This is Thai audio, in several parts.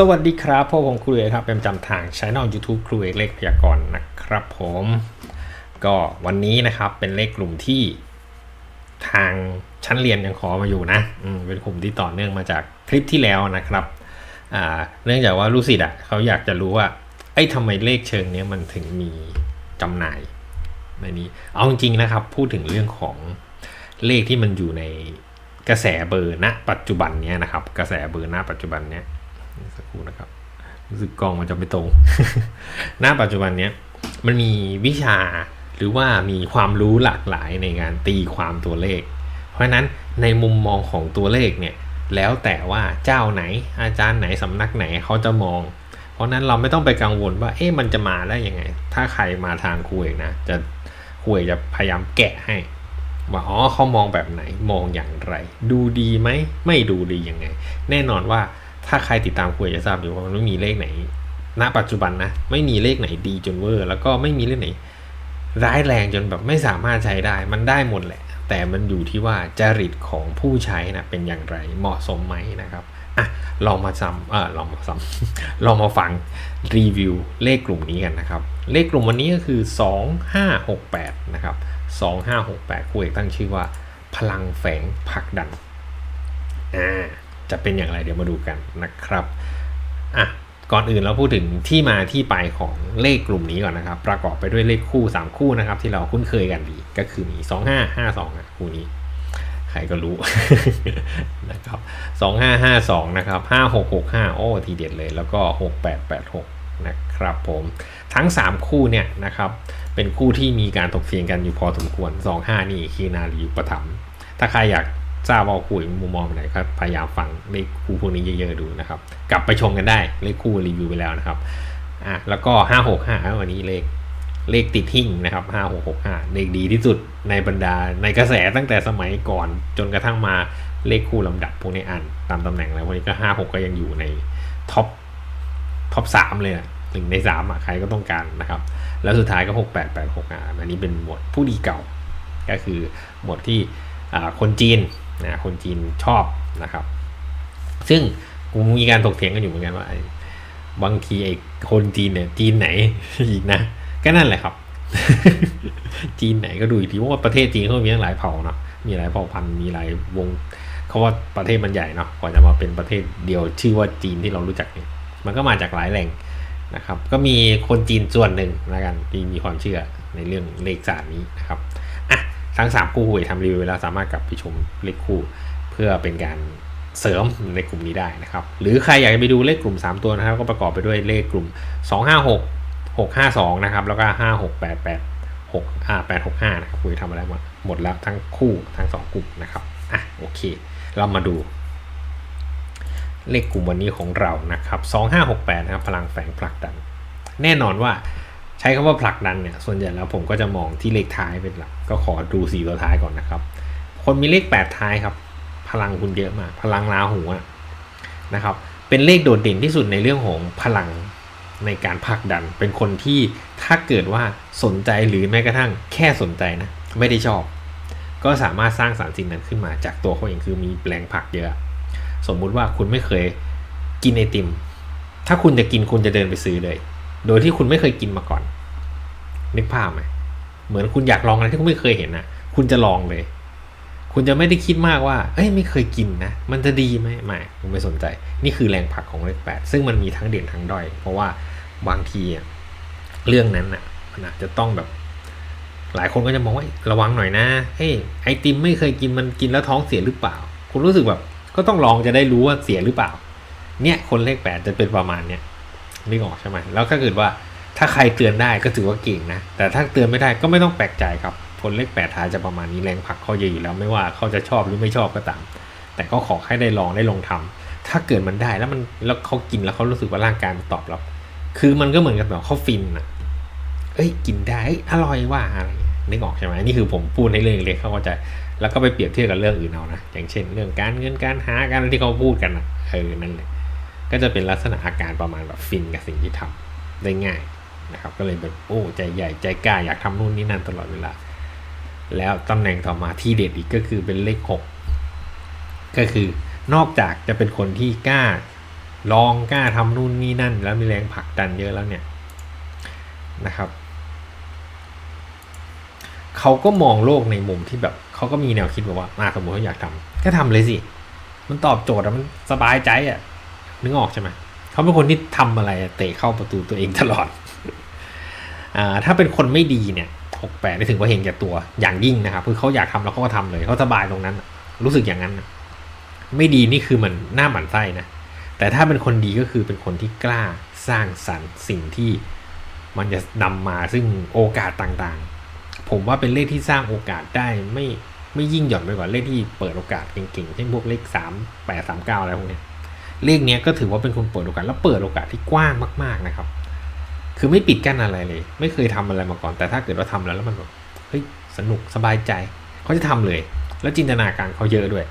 สวัสดีครับพวกผมครูเอกครับ เป็นประจำทางช่อง YouTube ครูเอกเลขพยากรณ์นะครับผม ก็วันนี้นะครับเป็นเลขกลุ่มที่ทางชั้นเรียนยังขอมาอยู่นะอืมเป็นกลุ่มที่ต่อเนื่องมาจากคลิปที่แล้วนะครับอ่าเนื่องจากว่าลูกศิษย์อะเขาอยากจะรู้ว่าไอ้ทำไมเลขเชิงนี้มันถึงมีจำหน่ายในนี้เอาจริงนะครับ พูดถึงเรื่องของเลขที่มันอยู่ในกระแสเบอร์ณปัจจุบันเนี้ยนะครับ กระแสเบอร์ณปัจจุบันเนี้ย สักครู่นะครับ รู้สึกกล้องมันจะไม่ตรง หน้าปัจจุบันเนี้ยมันมีวิชาหรือว่ามีความรู้หลากหลายในการตีความตัวเลข เพราะฉะนั้นในมุมมองของตัวเลขเนี่ยแล้วแต่ว่าเจ้าไหนอาจารย์ไหนสำนักไหนเขาจะมอง เพราะฉะนั้นเราไม่ต้องไปกังวลว่า เอ๊ะมันจะมาได้ยังไง ถ้าใครมาทางครูเอกนะ จะครูเอกจะพยายามแกะให้ ว่าอ๋อเขามองแบบไหนมองอย่างไร ดูดีไหมไม่ดูดียังไง แน่นอนว่า ถ้าใครติดตามคุยจะทราบอยู่ว่ามันไม่มีเลขไหน ณ ปัจจุบันนะ ไม่มีเลขไหนดีจนเวอร์ แล้วก็ไม่มีเลขไหน ร้ายแรงจนแบบไม่สามารถใช้ได้ มันได้หมดแหละ แต่มันอยู่ที่ว่าจริตของผู้ใช้นะเป็นอย่างไร เหมาะสมไหมนะครับอะลองมาซ้ำเออลองมาซ้ำลองมาฟังรีวิวเลขกลุ่มนี้กันนะครับ เลขกลุ่มวันนี้ก็คือ 2568 นะครับ 2568ครูเอกตั้งชื่อว่า พลังแฝงผักดันอ่า จะเป็นอย่างไรเดี๋ยวมาดูกันนะครับอะก่อนอื่นเราพูดถึงที่มาที่ไปของเลขกลุ่มนี้ก่อนนะครับ ประกอบไปด้วยเลขคู่ 3 คู่นะครับ ที่เราคุ้นเคยกันดีก็คือมี 2 5 5 2อะคู่นี้ ใครก็รู้นะครับ2552นะครับ5665 โอ้ทีเด็ดเลยแล้วก็ 6886 นะครับผมทั้ง 3 คู่เนี่ยนะครับเป็นคู่ที่มีการถกเถียงกันอยู่พอสมควร 25 นี่คือนารีอุปถัมภ์ถ้าใครอยาก ทราบว่าคุยมุมมองไหนครับพยายามฟังเลขคู่พวกนี้เยอะๆดูนะครับ กลับไปชมกันได้เลขคู่รีวิวไปแล้วนะครับอะแล้วก็ห้าหกห้าวันนี้เลขเลขติดหิ่งนะครับห้าหกหกห้าเลขดีที่สุดในบรรดาในกระแสตั้งแต่สมัยก่อน จนกระทั่งมาเลขคู่ลำดับพวกนี้อ่านตามตำแหน่งแล้ววันนี้ก็ห้าหกก็ยังอยู่ในท็อปท็อปสามเลยหนึ่งในสามอะใครก็ต้องการนะครับ แล้วสุดท้ายก็หกแปดแปดหกอะอันนี้เป็นหมวดผู้ดีเก่า ก็คือหมวดที่คนจีน นะคนจีนชอบนะครับ ซึ่งกูมีการถกเถียงกันอยู่เหมือนกันว่าบางทีไอ้คนจีนเนี่ยจีนไหนอีกนะก็นั่นแหละครับ จีนไหนก็ดูอีกทีเพราะว่าประเทศจีนเขามีหลายเผ่าเนาะมีหลายเผ่าพันธุ์มีหลายวงเขาว่าประเทศมันใหญ่เนาะกว่าจะมาเป็นประเทศเดียวชื่อว่าจีนที่เรารู้จักเนี่ยมันก็มาจากหลายแหล่งนะครับ ก็มีคนจีนส่วนหนึ่งแล้วกันที่มีความเชื่อในเรื่องเลขศาสตร์นี้นะครับ ทั้ง 3 คู่หวยทำรีวิวแล้วสามารถกลับไปชมเลขคู่เพื่อเป็นการเสริมในกลุ่มนี้ได้นะครับ หรือใครอยากจะไปดูเลขกลุ่ม 3 ตัวนะครับ ก็ประกอบไปด้วยเลขกลุ่ม 256 652 นะครับ แล้วก็ 5688 6อ่า865 นะครับคุยทำอะไรหมดหมดแล้วทั้งคู่ทั้ง 2 กลุ่มนะครับอะโอเค เรามาดู เลขกลุ่มวันนี้ของเรานะครับ 2568 นะครับ พลังแฝงผลักดัน แน่นอนว่า ใช้คำว่าผลักดันเนี่ย ส่วนใหญ่แล้วผมก็จะมองที่เลขท้ายเป็นหลัก ก็ขอดูสีตัวท้ายก่อนนะครับ คนมีเลข 8 ท้ายครับ พลังคุณเยอะมาก พลังราหูนะครับ เป็นเลขโดดเด่นที่สุดในเรื่องของพลังในการผลักดัน เป็นคนที่ถ้าเกิดว่าสนใจหรือแม้กระทั่งแค่สนใจนะ ไม่ได้ชอบ ก็สามารถสร้างสารสิ่งนั้นขึ้นมา จากตัวเขาเองคือมีแรงผลักเยอะ สมมุติว่าคุณไม่เคยกินไอติม ถ้าคุณจะกินคุณจะเดินไปซื้อเลย โดยที่คุณไม่เคยกินมาก่อน นึกภาพไหมเหมือนคุณอยากลองอะไรที่คุณไม่เคยเห็นนะคุณจะลองเลย คุณจะไม่ได้คิดมากว่า เอ้ยไม่เคยกินนะ มันจะดีไหมไม่คุณไม่สนใจ นี่คือแรงผลักของเลขแปดซึ่งมันมีทั้งเด่นทั้งด้อย เพราะว่าบางทีเรื่องนั้นอะมันอาจจะต้องแบบ หลายคนก็จะมองว่าระวังหน่อยนะ เฮ้ยไอติมไม่เคยกินมันกินแล้วท้องเสียหรือเปล่า คุณรู้สึกแบบ ก็ต้องลองจะได้รู้ว่าเสียหรือเปล่า เนี่ยคนเลขแปดจะเป็นประมาณเนี้ย นึกออกใช่ไหมแล้วถ้าเกิดว่าถ้าใครเตือนได้ก็ถือว่าเก่งนะ แต่ถ้าเตือนไม่ได้ก็ไม่ต้องแปลกใจครับ ผลเลขแปดท้ายจะประมาณนี้แรงผลักเขาเยอะอยู่แล้วไม่ว่าเขาจะชอบหรือไม่ชอบก็ตาม แต่ก็ขอให้ได้ลองได้ลองทำถ้าเกิดมันได้แล้วมันแล้วเขากินแล้วเขารู้สึกว่าร่างกายมันตอบรับ คือมันก็เหมือนกับแบบเขาฟินอะเอ้ยกินได้อร่อยว่าอะไรนึกออกใช่ไหมนี่คือผมพูดในเรื่องเล็กเขาก็จะแล้วก็ไปเปรียบเทียบกับเรื่องอื่นเอานะอย่างเช่น เรื่องการเงินการหาการที่เขาพูดกันนะเออนั่นเลย ก็จะเป็นลักษณะอาการประมาณแบบฟินกับสิ่งที่ทำได้ง่ายนะครับ ก็เลยแบบโอ้ใจใหญ่ใจกล้าอยากทำนู่นนี่นั่นตลอดเวลา แล้วตำแหน่งต่อมาที่เด็ดอีกก็คือเป็นเลขหกก็คือนอกจากจะเป็นคนที่กล้าลองกล้าทำนู่นนี่นั่น แล้วมีแรงผลักดันเยอะแล้วเนี่ยนะครับเขาก็มองโลกในมุมที่แบบเขาก็มีแนวคิดแบบว่ามาสมมติเขาอยากทำก็ทำเลยสิ มันตอบโจทย์อะมันสบายใจอะ นึกออกใช่ไหมเขาเป็นคนที่ทำอะไรอะเตะเข้าประตูตัวเองตลอดอ่าถ้าเป็นคนไม่ดีเนี่ยหกแปดนี่ถึงว่าเห็นแก่ตัวอย่างยิ่งนะครับคือเขาอยากทำแล้วเขาก็ทำเลยเขาสบายตรงนั้นอะรู้สึกอย่างนั้นอะไม่ดีนี่คือมันหน้าหมันไส้นะแต่ถ้าเป็นคนดีก็คือเป็นคนที่กล้าสร้างสรรค์สิ่งที่มันจะนำมาซึ่งโอกาสต่างๆ ผมว่าเป็นเลขที่สร้างโอกาสได้ไม่ไม่ยิ่งหย่อนไปกว่าเลขที่เปิดโอกาสเก่งๆเช่นพวกเลขสามแปดสามเก้าอะไรพวกเนี้ย เลขนี้ก็ถือว่าเป็นคนเปิดโอกาสแล้วเปิดโอกาสที่กว้างมาก ๆนะครับ คือไม่ปิดกั้นอะไรเลย ไม่เคยทำอะไรมาก่อน แต่ถ้าเกิดว่าทำแล้วแล้วมันแบบเฮ้ยสนุกสบายใจเขาจะทำเลย แล้วจินตนาการเขาเยอะด้วย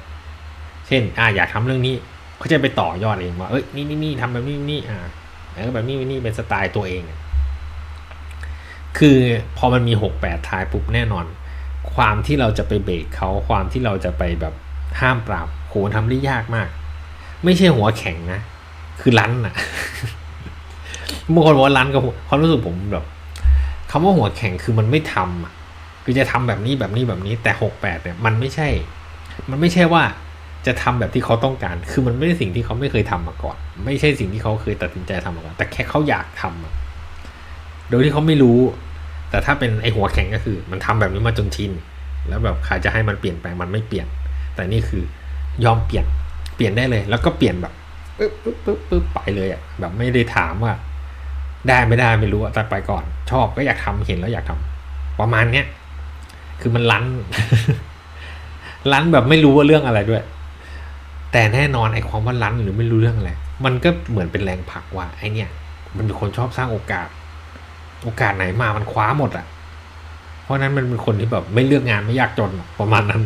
เช่นอ่าอยากทำเรื่องนี้เขาจะไปต่อยอดเองว่าเอ้ยนี่นี่นี่ทำแบบนี้นี่อ่าเออแบบนี้นี่เป็นสไตล์ตัวเอง คือพอมันมีหกแปดทายปุ๊บแน่นอน ความที่เราจะไปเบรกเขาความที่เราจะไปแบบห้ามปราบโหทำได้ยากมาก ไม่ใช่หัวแข็งนะ คือรั้นอะบางคนบอกว่ารั้นกับความรู้สึกผมแบบคำว่าหัวแข็งคือมันไม่ทำอะคือจะทำแบบนี้แบบนี้แบบนี้ แต่หกแปดเนี่ยมันไม่ใช่ มันไม่ใช่ว่าจะทำแบบที่เขาต้องการ คือมันไม่ใช่สิ่งที่เขาไม่เคยทำมาก่อน ไม่ใช่สิ่งที่เขาเคยตัดสินใจทำมาก่อน แต่แค่เขาอยากทำอะโดยที่เขาไม่รู้ แต่ถ้าเป็นไอหัวแข็งก็คือ มันทำแบบนี้มาจนชิน แล้วแบบใครจะให้มันเปลี่ยนแปลงมันไม่เปลี่ยน แต่นี่คือยอมเปลี่ยน เปลี่ยนได้เลย แล้วก็เปลี่ยนแบบปึ๊บปึ๊บปึ๊บปึ๊บไปเลยอะแบบไม่ได้ถามว่า ได้ไม่ได้ไม่รู้อะแต่ไปก่อน ชอบก็อยากทำเห็นแล้วอยากทำประมาณเนี้ยคือมันลั้นลั้นแบบไม่รู้ว่าเรื่องอะไรด้วย แต่แน่นอนไอ้ความว่าลั้นหรือไม่รู้เรื่องอะไรมันก็เหมือนเป็นแรงผลักว่าไอเนี่ย มันเป็นคนชอบสร้างโอกาส โอกาสไหนมามันคว้าหมดอะเพราะนั้นมันเป็นคนที่แบบไม่เลือกงานไม่ยากจนประมาณนั้น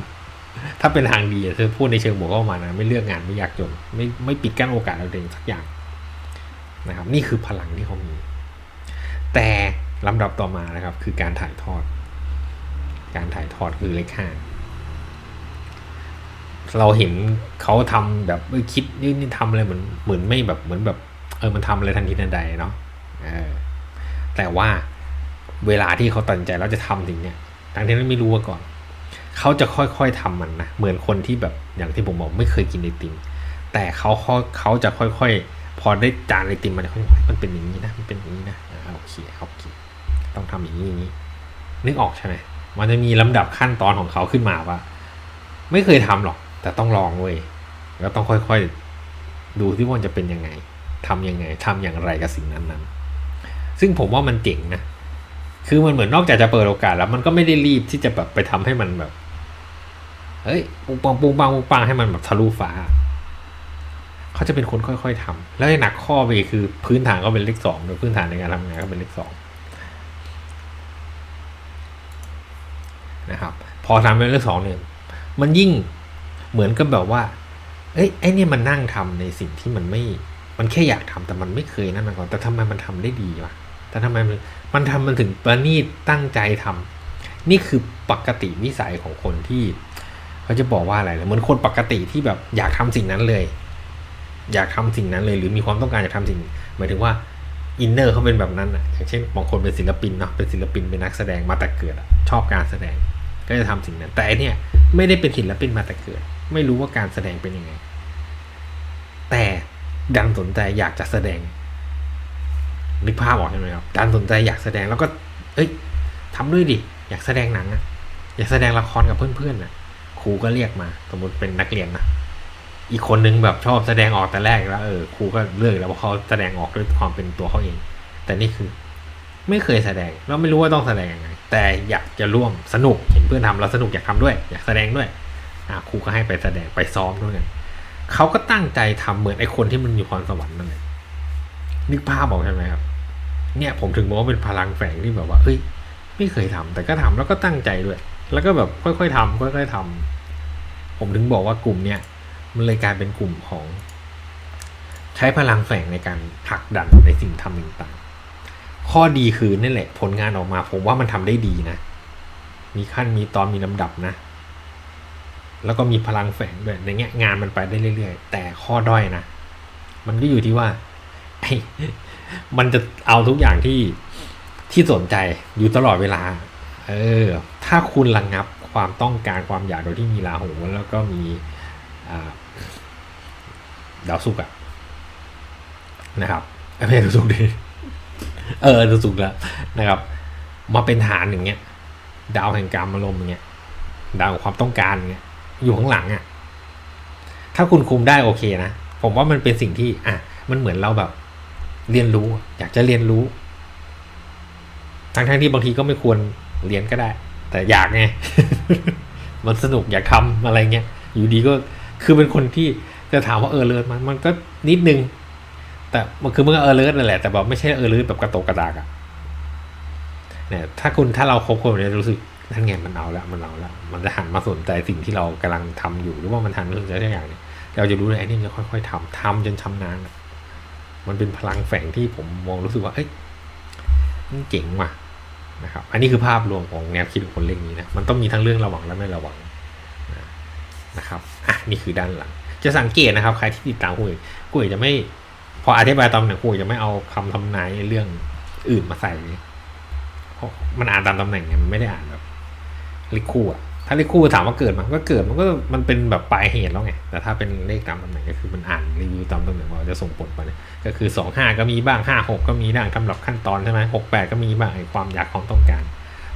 ถ้าเป็นทางดีอะเธอพูดในเชิงบวกก็ประมาณนั้นไม่เลือกงานไม่อยากจนไม่ไม่ปิดกั้นโอกาสอะไรเองสักอย่างนะครับ นี่คือพลังที่เขามี แต่ลำดับต่อมานะครับ คือการถ่ายทอด การถ่ายทอดคือเลขห้าเราเห็นเขาทำแบบคิดนี่นี่ทำอะไรเหมือนเหมือนไม่แบบเหมือนแบบ เออมันทำอะไรทันทีทันใดเนาะแต่ว่าเวลาที่เขาตัดใจแล้วจะทำสิ่งเนี้ยทั้งที่ไม่รู้มาก่อน เขาจะค่อยๆทำมันนะเหมือนคนที่แบบอย่างที่ผมบอกไม่เคยกินไอติมแต่เขาเขาเขาจะค่อยๆ พอได้จานไอติมมันเขาบอกมันเป็นอย่างนี้นะมันเป็นอย่างนี้นะโอเคโอเคต้องทำอย่างนี้อย่างนี้ นึกออกใช่ไหมมันจะมีลำดับขั้นตอนของเขาขึ้นมาว่าไม่เคยทำหรอก แต่ต้องลองเว้ยแล้วต้องค่อยๆ ดูที่ว่านจะเป็นยังไงทำยังไงทำอย่างไรกับสิ่งนั้นๆ ซึ่งผมว่ามันเจ๋งนะ คือมันเหมือนนอกจากจะเปิดโอกาสแล้ว มันก็ไม่ได้รีบที่จะแบบไปทำให้มันแบบ เฮ้ยปุงปังปุงปังปุงปังให้มันแบบทะลุฟ้า เขาจะเป็นคนค่อยๆทำแล้วหนักข้อไปอีคือพื้นฐานก็เป็นเลขสองโดยพื้นฐานในการทำงานก็เป็นเลขสองนะครับ พอทำเป็นเลขสองเนี่ยมันยิ่งเหมือนกับแบบว่า เอ้ยไอ้นี่มันนั่งทำในสิ่งที่มันไม่ มันแค่อยากทำแต่มันไม่เคยนั่นมาก่อนแต่ทำไมมันทำได้ดีวะ แต่ทำไมมันมันทำมันถึงประณีตตั้งใจทำนี่คือปกติวิสัยของคนที่เขาจะบอกว่าอะไรนะเหมือนคนปกติที่แบบอยากทำสิ่งนั้นเลย อยากทำสิ่งนั้นเลย หรือมีความต้องการจะทำสิ่งหมายถึงว่าอินเนอร์เขาเป็นแบบนั้นอะอย่างเช่นบางคนเป็นศิลปินเนาะเป็นศิลปินเป็นนักแสดงมาแต่เกิดชอบการแสดงก็จะทำสิ่งนั้น แต่อันเนี่ยไม่ได้เป็นศิลปินมาแต่เกิด ไม่รู้ว่าการแสดงเป็นยังไง แต่ดันสนใจอยากจะแสดง นึกภาพออกใช่ไหมครับดันสนใจอยากแสดงแล้วก็ เอ้ยทำด้วยดิ อยากแสดงหนังอะอยากแสดงละครกับเพื่อนๆน่ะครูก็เรียกมา สมมติเป็นนักเรียนนะอีกคนนึงแบบชอบแสดงออกแต่แรกแล้วเออครูก็เลือกแล้วว่าเขาแสดงออกด้วยความเป็นตัวเขาเอง แต่นี่คือ ไม่เคยแสดงแล้วไม่รู้ว่าต้องแสดงยังไง แต่อยากจะร่วมสนุกเห็นเพื่อนทำแล้วสนุกอยากทำด้วย อยากแสดงด้วยอ่าครูก็ให้ไปแสดงไปซ้อมด้วยกันเขาก็ตั้งใจทำเหมือนไอ้คนที่มันมีพรสวรรค์นั่นแหละนึกภาพบอกใช่ไหมครับ เนี่ยผมถึงบอกว่าเป็นพลังแฝงที่แบบว่าเอ้ย ไม่เคยทำแต่ก็ทำแล้วก็ตั้งใจด้วย แล้วก็แบบค่อยๆทำค่อยๆทำผมถึงบอกว่ากลุ่มเนี้ยมันเลยกลายเป็นกลุ่มของ ใช้พลังแฝงในการผลักดันในสิ่งทำต่างๆข้อดีคือนั่แหละ ผลงานออกมา ผมว่ามันทำได้ดีนะ มีขั้นมีตอนมีลำดับนะแล้วก็มีพลังแฝงด้วยในเงี้ยงานมันไปได้เรื่อย ๆ แต่ข้อด้อยนะ มันก็อยู่ที่ว่าไมันจะเอาทุกอย่างที่ที่สนใจอยู่ตลอดเวลา เออ ถ้าคุณระงงับความต้องการความอยากโดยที่มีราหูแล้วก็มีดาวศุกอะนะครับไม่ใช่ดาวศุกดิเออดาวศุกแล้วนะครับ มาเป็นฐานอย่างเงี้ย ดาวแห่งการอารมณ์อย่างเงี้ย ดาวความต้องการเงี้ย อยู่ข้างหลังอะถ้าคุณคุมได้โอเคนะ ผมว่ามันเป็นสิ่งที่ อะ มันเหมือนเราแบบ เรียนรู้ อยากจะเรียนรู้ ทั้งทั้งๆที่บางทีก็ไม่ควรเรียนก็ได้ แต่อยากไง มันสนุกอยากทำอะไรเงี้ย อยู่ดีก็คือเป็นคนที่จะถามว่าเออเลิศมันมันก็นิดนึง แต่มันคือมันก็เออเลิศนั่นแหละ แต่แบบไม่ใช่เออเลิศแบบกระโตกกระดากอะเนี่ยถ้าคุณถ้าเราคบคนแบบนี้รู้สึกนั่นไงมันเอาละมันเอาละมันจะหันมาสนใจสิ่งที่เรากำลังทำอยู่ หรือว่ามันหันมาสนใจทุกอย่างเนี่ยเราจะรู้เลยไอ้นี่จะค่อย ๆทำทำจนชำนาญอะ มันเป็นพลังแฝงที่ผมมองรู้สึกว่าเอ้ยมันเจ๋งว่ะนะครับ อันนี้คือภาพรวมของแนวคิดของคนเรื่องนี้นะ มันต้องมีทั้งเรื่องระวังและไม่ระวังนะครับอะนี่คือด้านหลัง จะสังเกตนะครับ ใครที่ติดตามคุยกุยจะไม่ พออธิบายตามเนี่ยคุยจะไม่เอาคำทำนายเรื่องอื่นมาใส่เลยเพราะมันอ่านตามตำแหน่งเนี่ยมันไม่ได้อ่านแบบลขคู่อะ ถ้าเลขคู่ถามว่าเกิดมันก็เกิดมันก็มันเป็นแบบปลายเหตุแล้วไง แต่ถ้าเป็นเลขตามตำแหน่งก็คือมันอ่านรีวิวตามตำแหน่งว่าจะส่งผลไปเนี่ยก็คือสองห้าก็มีบ้างห้าหกก็มีบ้างสำหรับขั้นตอนใช่ไหมหกแปดก็มีบ้างความอยากความต้องการ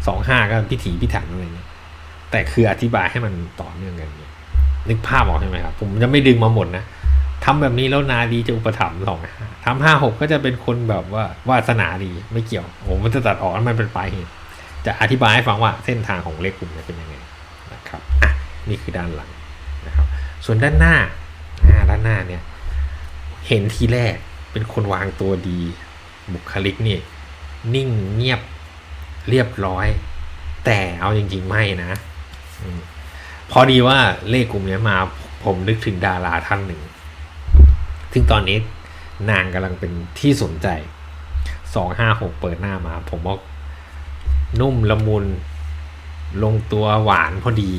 สองห้าก็พิถีพิถันอะไรเงี้ยแต่คืออธิบายให้มันต่อเนื่องกันเนี่ยนึกภาพออกใช่ไหมครับผมจะไม่ดึงมาหมดนะทำแบบนี้แล้วนาดีจะอุปถัมภ์สองทำห้าหกก็จะเป็นคนแบบว่าวาสนาดีไม่เกี่ยวผมมันจะตัดออกแล้วมันเป็นปลายเหตุจะอธิบายให้ฟังว่าเส้นทางของเลขกลุ่มเป็นยังไง ครับอะนี่คือด้านหลังนะครับ ส่วนด้านหน้าอ่าด้านหน้าเนี่ย เห็นทีแรกเป็นคนวางตัวดี บุคลิกนี่ นิ่งเงียบเรียบร้อย แต่เอาจริง ๆ ไม่นะอพอดีว่าเลขกลุ่มนี้มาผมนึกถึงดาราท่านหนึ่ง ซึ่งตอนนี้นางกำลังเป็นที่สนใจสองห้าหกเปิดหน้ามา ผมว่านุ่มละมุน ลงตัวหวานพอดี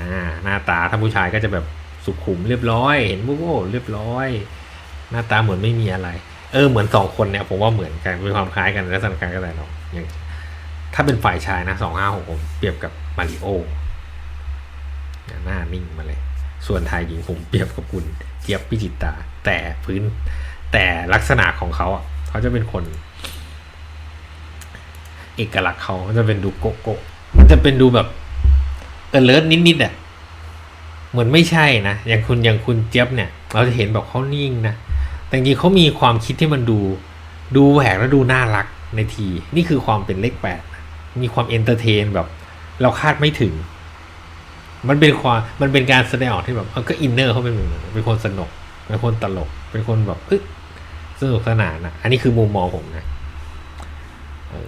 อ่าหน้าตาถ้าผู้ชายก็จะแบบสุขุมเรียบร้อย เห็นปุ๊บโอ้เรียบร้อย หน้าตาเหมือนไม่มีอะไร เออเหมือนสองคนเนี่ยผมว่าเหมือนกันมีความคล้ายกันในลักษณะการกระแสเนาะอย่างถ้าเป็นฝ่ายชายนะสองห้าหกผมเปรียบกับมาริโอหน้านิ่งมาเลย ส่วนไทยหญิงผมเปรียบกับคุณเจี๊ยบพิจิตตาแต่พื้นแต่ลักษณะของเขาอะเขาจะเป็นคน เอกลักษณ์เขาจะเป็นดูโกโก้ มันจะเป็นดูแบบเออเลิศนิดๆอะเหมือนไม่ใช่นะ อย่างคุณอย่างคุณเจี๊ยบเนี่ย เราจะเห็นแบบเขานิ่งนะ แต่จริงเขามีความคิดที่มันดู ดูแหวกแล้วดูน่ารักในที นี่คือความเป็นเลขแปดมีความเอนเตอร์เทนแบบ เราคาดไม่ถึง มันเป็นความมันเป็นการแสดงออกที่แบบเออก็อินเนอร์เขาเป็นแบบเป็นคนสนุกเป็นคนตลก เป็นคนแบบเอ้ยสนุกสนานนะอันนี้คือมุมมองผมนะ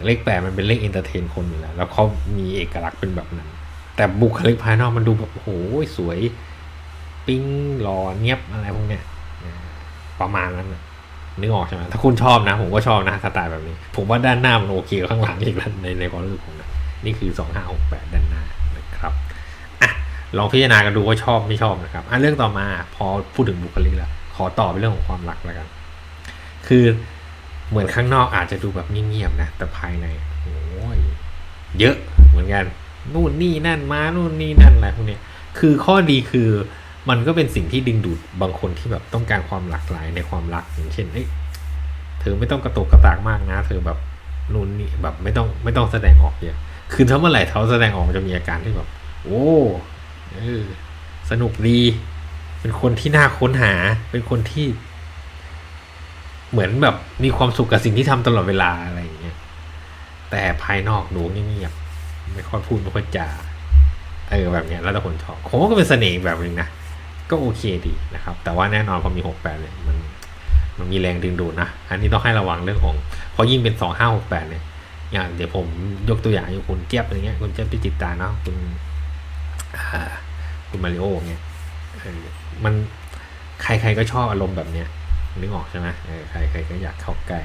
เลขแปดมันเป็นเลขเอนเตอร์เทนคนอยู่แล้ว แล้วเขามีเอกลักษณ์เป็นแบบนั้น แต่บุคลิกภายนอกมันดูแบบโอ้โหสวย ปิ้งหล่อเนียบอะไรพวกเนี้ยประมาณนั้นนึกออกใช่ไหมถ้าคุณชอบนะ ผมก็ชอบนะสไตล์แบบนี้ ผมว่าด้านหน้ามันโอเคข้างหลังอีกแล้วในในความรู้สึกผมนะนี่คือสองห้าหกแปดด้านหน้านะครับอะลองพิจารณากันดูว่าชอบไม่ชอบนะครับอะเรื่องต่อมาพอพูดถึงบุคลิกแล้วขอต่อเป็นเรื่องของความรักแล้วกัน คือ เหมือนข้างนอกอาจจะดูแบบเงียบๆนะ แต่ภายในโอ้ยเยอะเหมือนกัน นู่นนี่นั่นมา นู่นนี่นั่นอะไรพวกนี้คือข้อดีคือมันก็เป็นสิ่งที่ดึงดูดบางคนที่แบบต้องการความหลากหลายในความรักอย่างเช่นเอ้ยเธอไม่ต้องกระตุกกระตากมากนะ เธอแบบนู่นนี่แบบไม่ต้องไม่ต้องแสดงออกเยอะคือถ้าเมื่อไหร่เขาแสดงออกจะมีอาการที่แบบ โอ้เออสนุกดี เป็นคนที่น่าค้นหา เป็นคนที่ เหมือนแบบมีความสุขกับสิ่งที่ทำตลอดเวลาอะไรอย่างเงี้ยแต่ภายนอกดูเงียบๆไม่ค่อยพูดไม่ค่อยจาเออแบบเนี้ยแล้วแต่คนชอบผมก็เป็นเสน่ห์แบบนึงนะก็โอเคดีนะครับ แต่ว่าแน่นอนพอมีหกแปดเนี่ยมันมันมีแรงดึงดูดนะ อันนี้ต้องให้ระวังเรื่องของ พอยิ่งเป็นสองห้าหกแปดเนี่ยอย่างเดี๋ยวผมยกตัวอย่างอย่างคุณเจี๊ยบอะไรเงี้ยคุณเจี๊ยบพิจิตตาเนาะคุณคุณมาริโอเงี้ยมันใครๆก็ชอบอารมณ์แบบเนี้ย นึกออกใช่ไหมใครใครก็อยากเข้าใกล้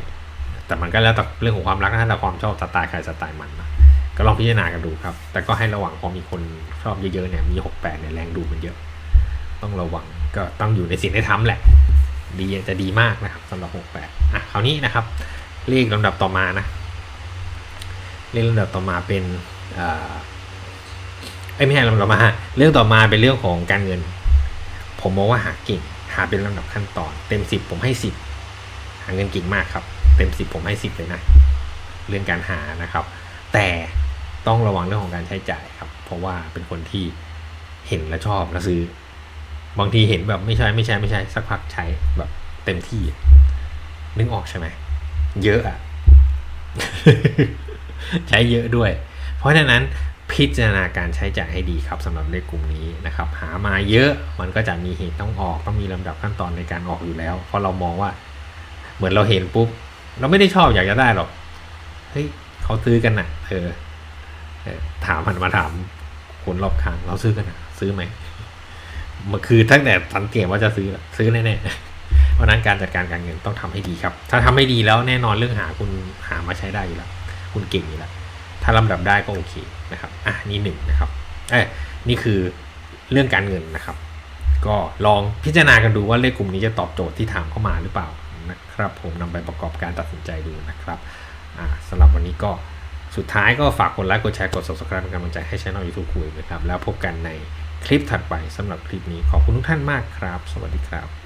แต่มันก็แล้วแต่เรื่องของความรักนะแต่ความชอบสไตล์ใครสไตล์มันนะก็ลองพิจารณากันดูครับ แต่ก็ให้ระวังพอมีคนชอบเยอะๆเนี่ยมีหกแปดเนี่ยแรงดูมันเยอะ ต้องระวังก็ต้องอยู่ในสิ่งที่ทำแหละ ดีจะดีมากนะครับสำหรับ68อะคราวนี้นะครับเลขลำดับต่อมานะเลขลำดับต่อมาเป็นอ่าเอ้ยไม่ใช่ลำดับมาเรื่องต่อมาเป็นเรื่องของการเงิน ผมมองว่าหาเก่ง หาเป็นลำดับขั้นตอน เต็มสิบผมให้สิบหาเงินเก่งมากครับ เต็มสิบผมให้สิบเลยนะ เรื่องการหานะครับ แต่ต้องระวังเรื่องของการใช้จ่ายครับ เพราะว่าเป็นคนที่เห็นและชอบและซื้อ บางทีเห็นแบบไม่ใช่ไม่ใช่ไม่ใช่สักพักใช้แบบเต็มที่ นึกออกใช่ไหมเยอะอะใช้เยอะด้วย เพราะฉะนั้น พิจารณาการใช้จ่ายให้ดีครับสำหรับเลขกลุ่มนี้นะครับหามาเยอะมันก็จะมีเหตุต้องออกต้องมีลำดับขั้นตอนในการออกอยู่แล้ว เพราะเรามองว่าเหมือนเราเห็นปุ๊บ เราไม่ได้ชอบอยากจะได้หรอกเฮ้ยเขาซื้อกันน่ะเออถามมันมาถามคนรอบข้างเราซื้อกันน่ะซื้อไหมมันคือตั้งแต่สังเกตว่าจะซื้อซื้อแน่ๆเพราะฉะนั้นการจัดการการเงินต้องทำให้ดีครับ ถ้าทำให้ดีแล้วแน่นอนเรื่องหาคุณหามาใช้ได้อยู่แล้ว คุณเก่งอยู่แล้ว ถ้าลำดับได้ก็โอเคนะครับอะนี่หนึ่งนะครับเอ้ยนี่คือเรื่องการเงินนะครับ ก็ลองพิจารณากันดูว่าเลขกลุ่มนี้จะตอบโจทย์ที่ถามเข้ามาหรือเปล่านะครับ ผมนำไปประกอบการตัดสินใจดูนะครับอ่าสำหรับวันนี้ก็สุดท้ายก็ฝากกดไลค์กดแชร์กด subscribe เป็นกำลังใจให้ช่อง YouTube คุยนะครับ แล้วพบกันในคลิปถัดไปสำหรับคลิปนี้ขอบคุณทุกท่านมากครับ สวัสดีครับ